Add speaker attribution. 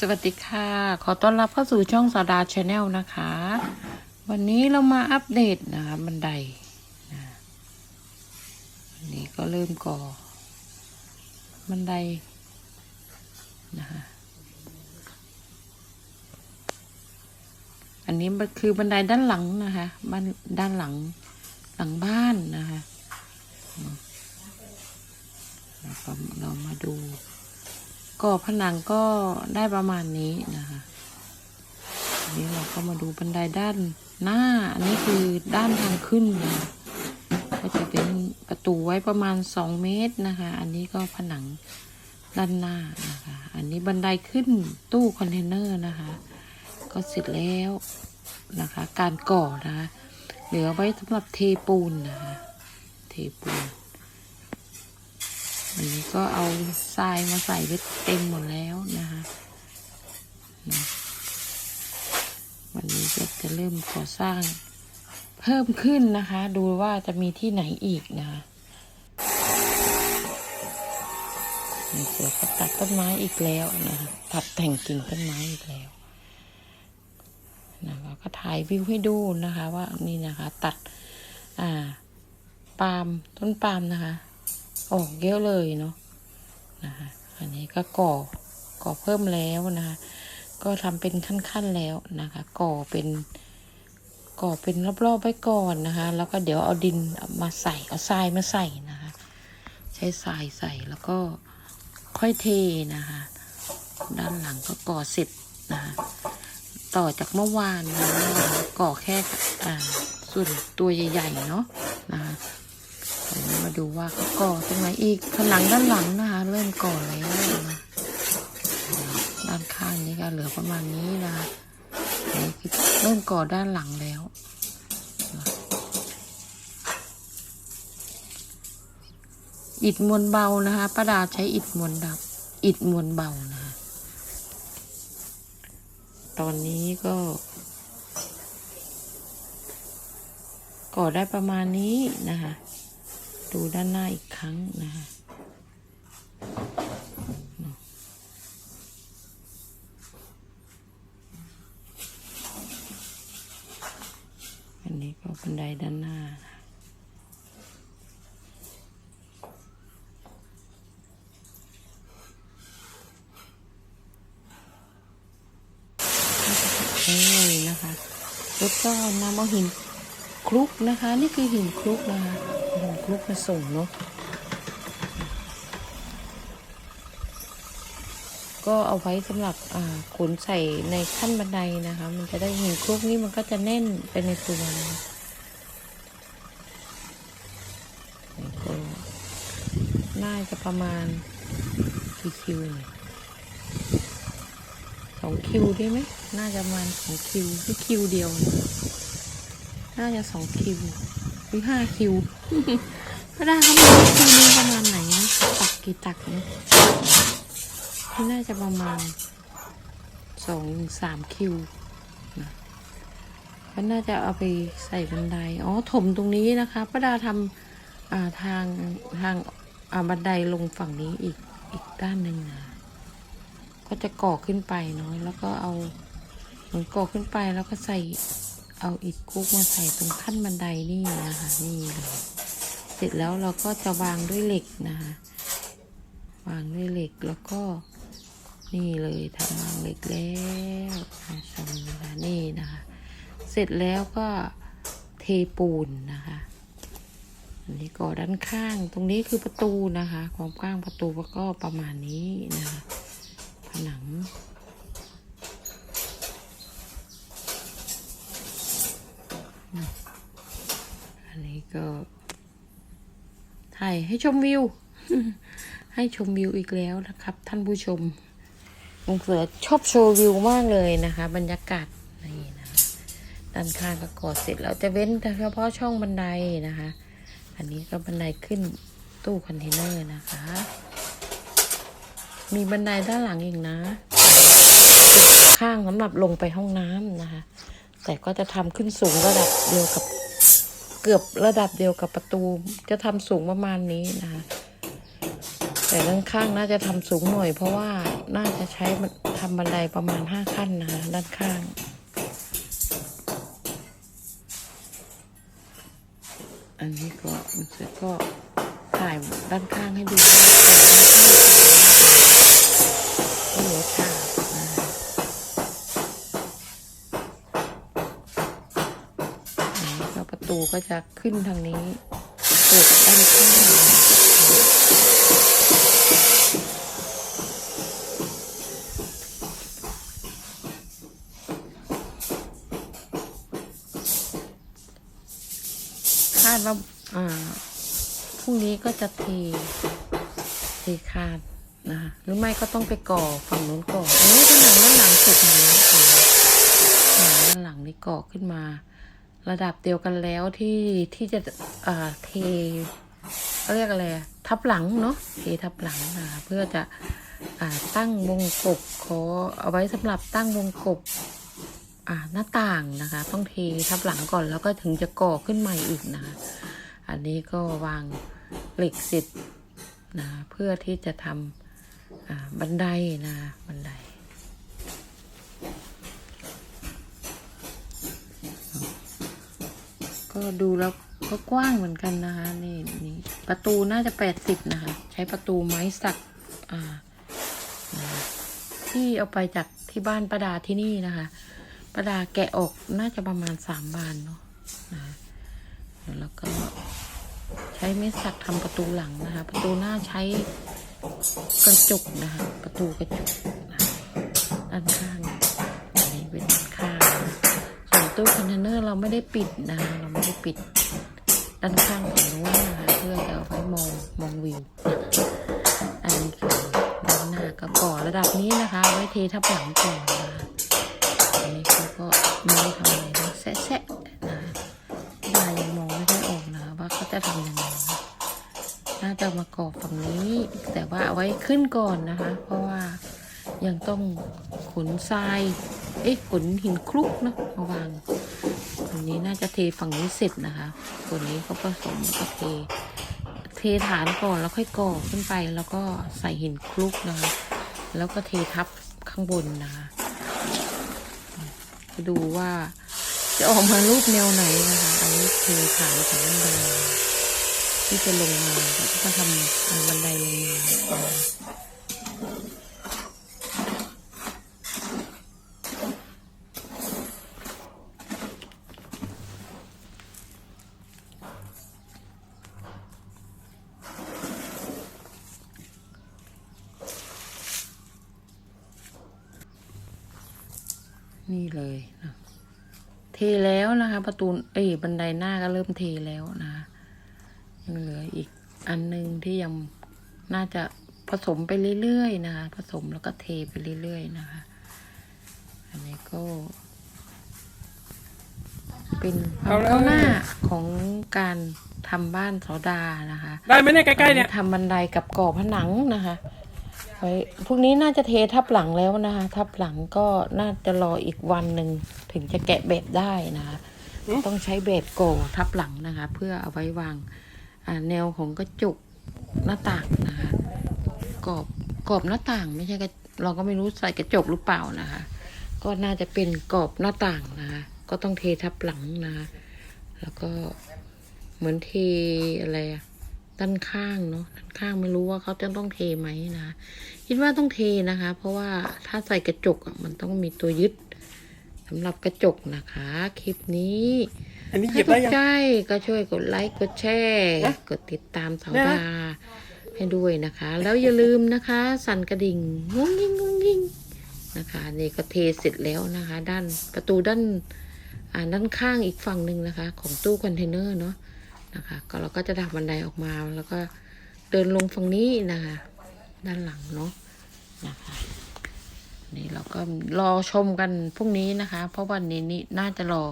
Speaker 1: สวัสดีค่ะ ขอต้อนรับเข้าสู่ช่องสาดาชาแนลนะคะ วันนี้เรามาอัปเดตนะคะบันไดนะวันนี้ก็เริ่มก่อ บันไดนะคะอันนี้คือบันไดด้านหลังนะคะบ้านด้านหลังหลังบ้านนะคะแล้วก็เรามาดู ก่อผนังก็ได้ประมาณนี้นะคะนี้เราก็มาดูบันไดด้านหน้า อันนี้คือด้านทางขึ้นนะก็จะเป็นประตูไว้ประมาณสองเมตรนะคะ อันนี้ก็ผนังด้านหน้านะคะ อันนี้บันไดขึ้นตู้คอนเทนเนอร์นะคะ ก็เสร็จแล้วนะคะ การก่อนะคะ เหลือไว้สำหรับเทปูนนะคะ เทปูน ก็เอาทรายมาใส่ไว้เต็มหมดแล้วนะคะวันนี้ก็จะเริ่มก่อสร้างเพิ่มขึ้นนะคะ ดูว่าจะมีที่ไหนอีกนะคะเสือก็ตัดต้นไม้อีกแล้วนะคะตัดแต่งกิ่งต้นไม้อีกแล้วนะคะก็ถ่ายวิวให้ดูนะคะ ว่านี่นะคะ ตัดอ่าปาล์มต้นปาล์มนะคะ ออกเยอะเลยเนาะนะคะอันนี้ก็ก่อก่อเพิ่มแล้วนะคะ ก็ทำเป็นขั้นๆแล้วนะคะ ก่อเป็นก่อเป็นรอบๆไว้ก่อนนะคะ แล้วก็เดี๋ยวเอาดินมาใส่เอาทรายมาใส่นะคะ ใช้ทรายใส่แล้วก็ค่อยเทนะคะ ด้านหลังก็ก่อเสร็จนะคะต่อจากเมื่อวานนะเมื่อวานก่อแค่ส่วนตัวใหญ่ๆเนาะนะคะ มาดูว่าเขาก่อตรงไหนอีกผนังด้านหลังนะคะ เริ่มก่อแล้วนะด้านข้างนี้ก็เหลือประมาณนี้นะคะนนี้คือเริ่มก่อด้านหลังแล้วอิฐมวลเบานะคะป้าดาใช้อิฐมวลดับ อิฐมวลเบานะคะตอนนี้ก็ ก่อได้ประมาณนี้นะคะ ดูด้านหน้าอีกครั้งนะคะอันนี้ก็บันไดด้านหน้านะนี่นะคะแล้วก็นำเอาหินคลุกนะคะ นี่คือหินคลุกนะคะ ลุกมาส่งเนาะก็เอาไว้สำหรับขนใส่ในขั้นบันไดนะคะ มันจะได้หินคลุกนี่มันก็จะแน่นไปในตัวนะคะนี่ก็น่าจะประมาณกี่คิวเนี่ยสองคิวได้ไหม น่าจะประมาณสองคิวหรือคิวเดียว น่าจะสองคิว หรือห้าคิวพระดาเขาคิวนี้ประมาณไหนนะตักกี่ตักเนี่ยที่น่าจะประมาณสองสามคิวนะก็น่าจะเอาไปใส่บันไดอ๋อถมตรงนี้นะคะพระดาทำาทางทางาบันไดลงฝั่งนี้อีกอีกด้านหนึ่งนะก็จะก่อขึ้นไปเนาะแล้วก็เอาเหมือนก่อขึ้นไปแล้วก็ใส่ เอาอิฐคุกมาใส่ตรงขั้นบันไดนี่นะคะนี่เลยเสร็จแล้วเราก็จะวางด้วยเหล็กนะคะวางด้วยเหล็กแล้วก็นี่เลยทำวางเหล็กแล้วชมนะคะนี่นะคะ เสร็จแล้วก็เทปูนนะคะอันนี้ก่อด้านข้างตรงนี้คือประตูนะคะ ความกว้างประตูก็ประมาณนี้นะคะผนัง อันนี้ก็ถ่ายให้ชมวิว ให้ชมวิวอีกแล้วนะครับ ท่านผู้ชมลุงเสือชอบโชว์วิวมากเลยนะคะ บรรยากาศนี่นะคะด้านข้างก็ก่อเสร็จแล้วจะเว้นเฉพาะช่องบันไดนะคะ อันนี้ก็บันไดขึ้นตู้คอนเทนเนอร์นะคะ มีบันไดด้านหลังอีกนะ ข้างสำหรับลงไปห้องน้ำนะคะ แต่ก็จะทำขึ้นสูงระดับเดียวกับ เกือบระดับเดียวกับประตู จะทำสูงประมาณนี้นะคะแต่ด้านข้างน่าจะทำสูงหน่อย เพราะว่าน่าจะใช้ทำบันไดประมาณห้าขั้นนะคะด้านข้างอันนี้ก็มันเสร็จก็ถ่ายด้านข้างให้ดูว่าก็เหลือฉาก ตูก็จะขึ้นทางนี้เปิดด้านข้างคาดว่าอ่าพรุ่งนี้ก็จะเทเทคานนะคะหรือไม่ก็ต้องไปก่อฝั่งนู้นก่อนอันนี้เป็นหลังด้านหลังสุดหลังหลังหลังด้านหลังนี่ก่อขึ้นมา ระดับเดียวกันแล้วที่ที่จะเอ่าเทเขาเรียกอะไรทับหลังเนาะเททับหลังนะคะเพื่อจะอตั้งวงกบขอเอาไว้สำหรับตั้งวงกบอ่าหน้าต่างนะคะ ต้องเททับหลังก่อนแล้วก็ถึงจะก่อขึ้นใหม่อีกนะคะอันนี้ก็วางเหล็กเสร็จนะเพื่อที่จะทำอ่าบันไดนะบันได ก็ดูแล้วก็กว้างเหมือนกันนะคะ นี่นี่ประตูน่าจะแปดสิบนะคะ ใช้ประตูไม้สักอ่าที่เอาไปจากที่บ้านประดาที่นี่นะคะประดาแกะออกน่าจะประมาณสามบานเนาะนะแล้วก็ใช้ไม้สักทำประตูหลังนะคะ ประตูหน้าใช้กระจกนะคะ ประตูกระจกด้านข้าง ตู้คอนเทนเนอร์เราไม่ได้ปิดนะคะเราไม่ได้ปิดด้านข้างของนู้นนะคะเพื่อจะเอาไว้มองมองวิวอันนี้คือด้านหน้าก็ก่อระดับนี้นะคะ ไว้เททับหลังก่อนนะคะอันนี้เขาก็ไม่ได้ทำอะไรนะแซะๆนะดายังมองไม่ค่อยออกนะว่าเขาจะทำยังไงน่าจะมากรอบฝั่งนี้ แต่ว่าเอาไว้ขึ้นก่อนนะคะ เพราะว่ายังต้องขนทราย เอ๊ะขนหินคลุกนะมาวางอันนี้น่าจะเทฝั่งนี้เสร็จนะคะตัวนี้ก็ผสมก็เทเทฐานก่อนแล้วค่อยก่อขึ้นไปแล้วก็ใส่หินคลุกนะคะ แล้วก็เททับข้างบนนะคะไปดูว่าจะออกมารูปแนวไหนนะคะ อันนี้คือฐานของบันไดที่จะลงมาแล้วก็ทำบันไดลงมา นะคะนี่เลยนะเทแล้วนะคะ ประตูเอ้ยบันไดหน้าก็เริ่มเทแล้วนะคะยังเหลืออีกอันหนึงที่ยังน่าจะผสมไปเรื่อยๆนะคะ ผสมแล้วก็เทไปเรื่อยๆนะคะ อันนี้ก็ เป็นความก้าวหน้าของการทำบ้านสอดานะคะ
Speaker 2: ได้ไหมเนี่ยใกล้ๆเนี่ย
Speaker 1: ทำบันไดกับก่อผนังนะคะ ไว้พรุ่งนี้น่าจะเททับหลังแล้วนะคะ ทับหลังก็น่าจะรออีกวันหนึ่งถึงจะแกะแบบได้นะคะ ต้องใช้แบบก่อทับหลังนะคะ เพื่อเอาไว้วางอ่าแนวของกระจกหน้าต่างนะคะกรอบกรอบหน้าต่าง ไม่ใช่กระเราก็ไม่รู้ใส่กระจกหรือเปล่านะคะ ก็น่าจะเป็นกรอบหน้าต่างนะคะก็ต้องเททับหลังนะคะแล้วก็เหมือนเทอะไรอะ ด้านข้างเนาะด้านข้างไม่รู้ว่าเขาจะต้องเทไหมนะคะคิดว่าต้องเทนะคะ เพราะว่าถ้าใส่กระจกอะมันต้องมีตัวยึดสำหรับกระจกนะคะ คลิปนี้
Speaker 2: อันนี้หยิ
Speaker 1: ถ้า
Speaker 2: บ
Speaker 1: ถู
Speaker 2: ได้
Speaker 1: ก
Speaker 2: ยัง
Speaker 1: ใจก็ช่วยกดไลค์กดแชร์
Speaker 2: นะ
Speaker 1: กดติดตามสาว
Speaker 2: นะ
Speaker 1: ดาให้ด้วยนะคะ แล้วอย่าลืมนะคะ สั่นกระดิ่งงุ้งยิงงุ้งยิงนะคะนี่ก็เทเสร็จแล้วนะคะ ด้านประตูด้านอ่าด้านข้างอีกฝั่งหนึ่งนะคะ ของตู้คอนเทนเนอร์เนาะ นะคะ ก็เราก็จะดักบันไดออกมาแล้วก็เดินลงฝั่งนี้นะคะ ด้านหลังเนาะนะคะนี่เราก็รอชมกันพรุ่งนี้นะคะ เพราะวันนี้นี่น่าจะรอ